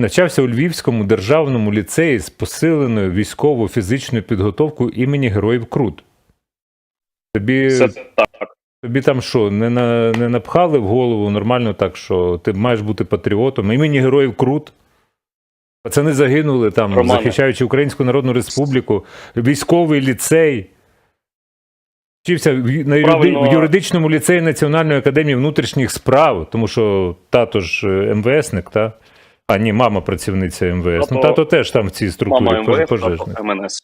Навчався у Львівському державному ліцеї з посиленою військово-фізичною підготовкою імені Героїв Крут. Тобі, так. тобі там що, не, на, не напхали в голову нормально так, що ти маєш бути патріотом? Імені Героїв Крут. Пацани загинули там, Романе. захищаючи Українську Народну Республіку, військовий ліцей. Вчився в, на юриди- Правильно. в юридичному ліцеї Національної академії внутрішніх справ, тому що тато ж е, МВСник, та? А ні, мама працівниця МВС. Ну, Тато- теж там в цій структурі Мама МВС, пожежник. тато МНС.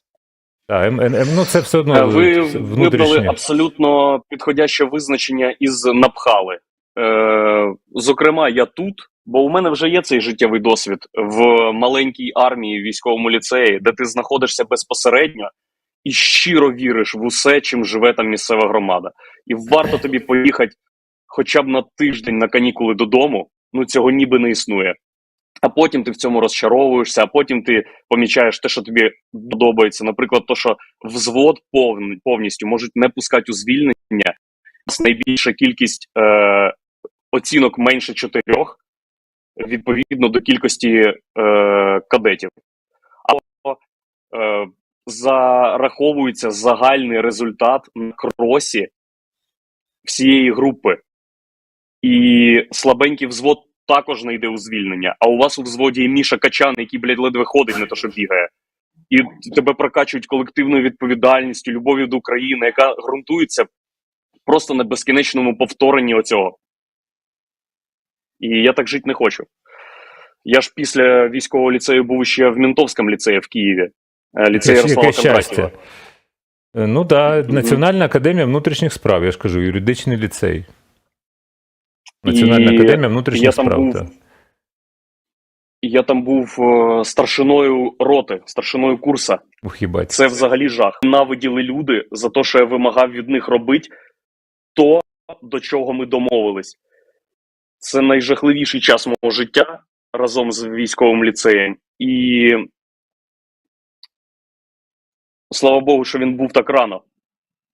Так, М- М- ну це все одно Е, Ви вибрали абсолютно підходяще визначення із напхали. Е, зокрема, я тут, бо у мене вже є цей життєвий досвід в маленькій армії, військовому ліцеї, де ти знаходишся безпосередньо і щиро віриш в усе, чим живе там місцева громада. І варто тобі поїхати хоча б на тиждень на канікули додому. Ну цього ніби не існує. А потім ти в цьому розчаровуєшся, а потім ти помічаєш те, що тобі подобається. Наприклад, то, що взвод повн, повністю можуть не пускати у звільнення. Найбільша кількість е, оцінок менше чотирьох, відповідно до кількості е, кадетів. Або е, зараховується загальний результат на кросі всієї групи. І слабенький взвод також не йде у звільнення. А у вас у взводі є Міша Качан, який, блядь, ледве ходить, не то що бігає. І тебе прокачують колективною відповідальністю, любов'ю до України, яка ґрунтується просто на безкінечному повторенні оцього. І я так жити не хочу. Я ж після військового ліцею був ще в Ментовському ліцеї в Києві. е, Ліцей Ярослава. Кондратєва. Е, Ну так, Мгм. Національна академія внутрішніх справ, я ж кажу, юридичний ліцей. Національна І академія внутрішніх я там справ. був так. Я там був е, старшиною роти, старшиною курса. Ух, їбать. Це взагалі жах. Навиділи люди за те, що я вимагав від них робити то, до чого ми домовились. Це найжахливіший час мого життя разом з військовим ліцеєм. І слава Богу, що він був так рано.